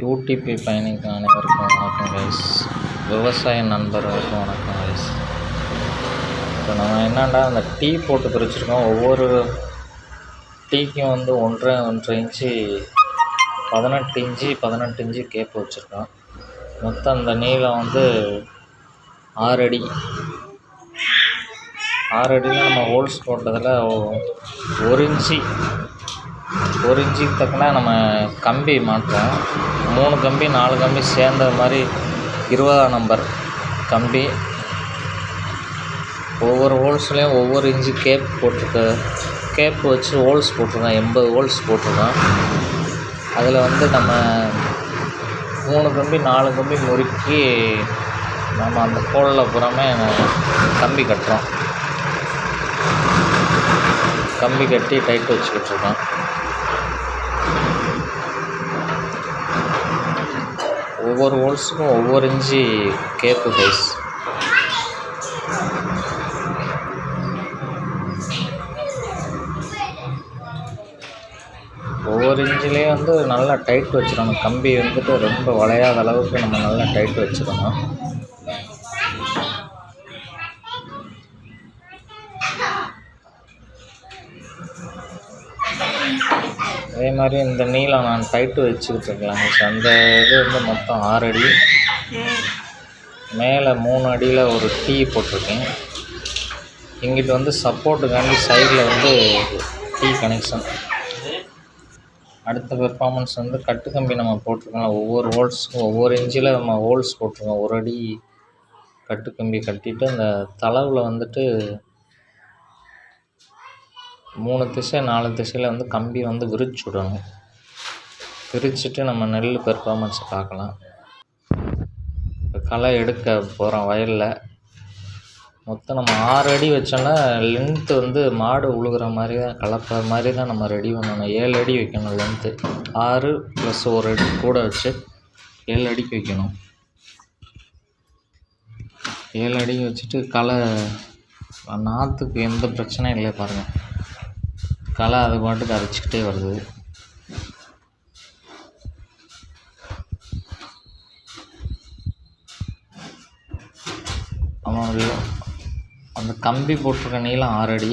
UDP பயணிக்கும் அனைவருக்கும் வணக்கம் கைஸ் விவசாய நண்பர்களுக்கும் வணக்கம் கைஸ் இப்போ நம்ம என்னென்னா அந்த டீ போட்டு பிரிச்சுருக்கோம் ஒவ்வொரு டீக்கும் வந்து ஒன்றரை ஒன்றரை இன்ச்சு பதினெட்டு இன்ச்சு பதினெட்டு இன்ச்சு கேப் வச்சுருக்கோம். மொத்தம் அந்த நீளம் வந்து ஆறு அடி. ஆறு அடியில் நம்ம ஹோல்ஸ் போட்டதில் ஒரு இன்ச்சு ஒரு இன்ச்சுக்கு தக்கன நம்ம கம்பி மாட்டுறோம் மூணு கம்பி நாலு கம்பி சேர்ந்த மாதிரி இருபதாம் நம்பர் கம்பி. ஒவ்வொரு ஹோல்ஸ்லேயும் ஒவ்வொரு இன்ச்சு கேப் போட்டிருக்கு. கேப் வச்சு ஹோல்ஸ் போட்டிருக்கோம். எண்பது ஹோல்ஸ் போட்டிருக்கோம். அதில் வந்து நம்ம மூணு கம்பி நாலு கம்பி முறுக்கி நம்ம அந்த கோலில் புறமே கம்பி கட்டுறோம். கம்பி கட்டி டைட் வச்சுக்கிட்டு இருக்கோம். ஒவ்வொரு ஹோல்ஸுக்கும் ஒவ்வொரு இன்ச்சு கேப்பு கைஸ் ஒவ்வொரு இன்ச்சிலையும் வந்து நல்லா டைட் வச்சிடணும் கம்பி வந்துட்டு ரொம்ப வளையாத அளவுக்கு நம்ம நல்லா டைட் வச்சிடணும் அதே மாதிரி இந்த நீளம் நான் டைட்டு வச்சுக்கிட்டு இருக்கேன் அந்த இது வந்து மொத்தம் ஆறு அடி. மேலே மூணு அடியில் ஒரு டீ போட்டிருக்கேன். இங்கிட்டு வந்து சப்போர்ட்டுக்காண்டி சைடில் வந்து டீ கனெக்ஷன். அடுத்த பெர்ஃபார்மன்ஸ் வந்து கட்டு கம்பி நம்ம போட்டிருக்கோம் ஒவ்வொரு ஹோல்ஸுக்கும் ஒவ்வொரு இன்ச்சில் நம்ம ஹோல்ஸ் போட்டிருக்கோம். ஒரு அடி கட்டு கம்பி கட்டிட்டு அந்த தளவில் வந்துட்டு மூணு திசை நாலு திசையில் வந்து கம்பி வந்து விரிச்சு விடணும். விரிச்சுட்டு நம்ம நெல் பெர்ஃபார்மன்ஸை பார்க்கலாம். இப்போ களை எடுக்க போகிறோம் வயலில். மொத்தம் நம்ம ஆறு அடி வச்சோன்னா லென்த்து வந்து மாடு உழுகிற மாதிரி தான் கலப்பை மாதிரி தான் நம்ம ரெடி பண்ணணும். ஏழு அடி வைக்கணும் லென்த்து ஆறு ப்ளஸ் ஒரு அடி கூட வச்சு ஏழு அடிக்கு வைக்கணும். ஏழு அடிக்கு வச்சுட்டு களை நாற்றுக்கு எந்த பிரச்சனையும் இல்லை பாருங்கள் களை அது பாட்டுக்கு அரைச்சிக்கிட்டே வருது. அவனுடைய அந்த கம்பி போட்டிருக்க நீளம் ஆறு அடி.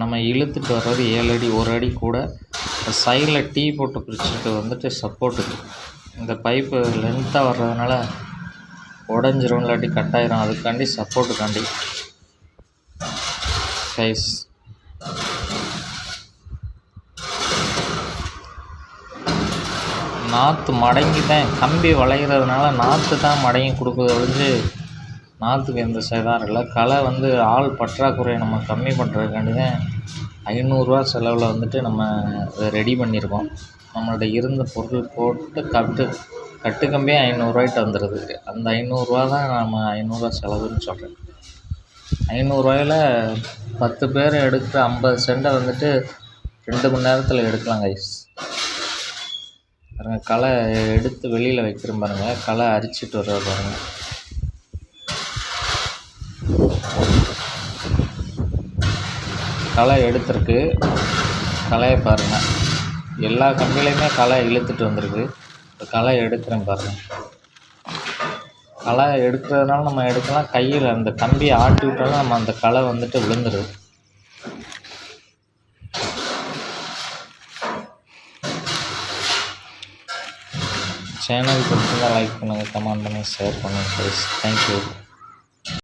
நம்ம இழுத்துட்டு வர்றது ஏழு அடி ஒரு அடி கூட. சைடில் டீ போட்டு பிரிச்சுட்டு வந்துட்டு சப்போர்ட்டுக்கு இந்த பைப்பு லென்த்தாக வர்றதுனால உடஞ்சிரும் இல்லாட்டி கட்டாயிரும் அதுக்காண்டி சப்போர்ட்டுக்காண்டி சைஸ் நாற்று மடங்கி தான் கம்பி வளைகிறதுனால நாற்று தான் மடங்கி கொடுக்குது ஒழிஞ்சு நாற்றுக்கு எந்த சேதாரம் இல்லை. களை வந்து ஆள் பற்றாக்குறையை நம்ம கம்மி பண்ணுறதுக்காண்டி தான் ஐநூறுரூவா செலவில் வந்துட்டு நம்ம இதை ரெடி பண்ணியிருக்கோம். நம்மள்ட்ட இருந்த பொருள் போட்டு கட்டு கட்டு ஐநூறுரூவாய்ட்டு வந்துடுது அந்த ஐநூறுரூவா தான் நம்ம ஐநூறுரூவா செலவுன்னு சொல்கிறேன் ஐநூறுரூவாயில் பத்து பேர் எடுக்கிற ஐம்பது சென்டை வந்துட்டு ரெண்டு மணி நேரத்தில் எடுக்கலாம் கைஸ் பாருங்கள் களை எடுத்து வெளியில் வைக்கிறேன் பாருங்கள் களை அரிச்சிட்டு வர்றது பாருங்கள் களை எடுத்திருக்கு. களையை பாருங்கள் எல்லா கம்பிலையுமே களை இழுத்துட்டு வந்திருக்கு. இப்போ களை எடுக்கிறேன் பாருங்கள் களை எடுக்கிறதுனால நம்ம எடுக்கலாம். கையில் அந்த கம்பியை ஆட்டி விட்டாலும் நம்ம அந்த களை வந்துட்டு விழுந்துருது சேனல் பிடிச்சிருந்தால் லைக் பண்ணுங்கள் கமெண்ட் பண்ணுங்கள் ஷேர் பண்ணுங்கள் ப்ளீஸ் தேங்க்யூ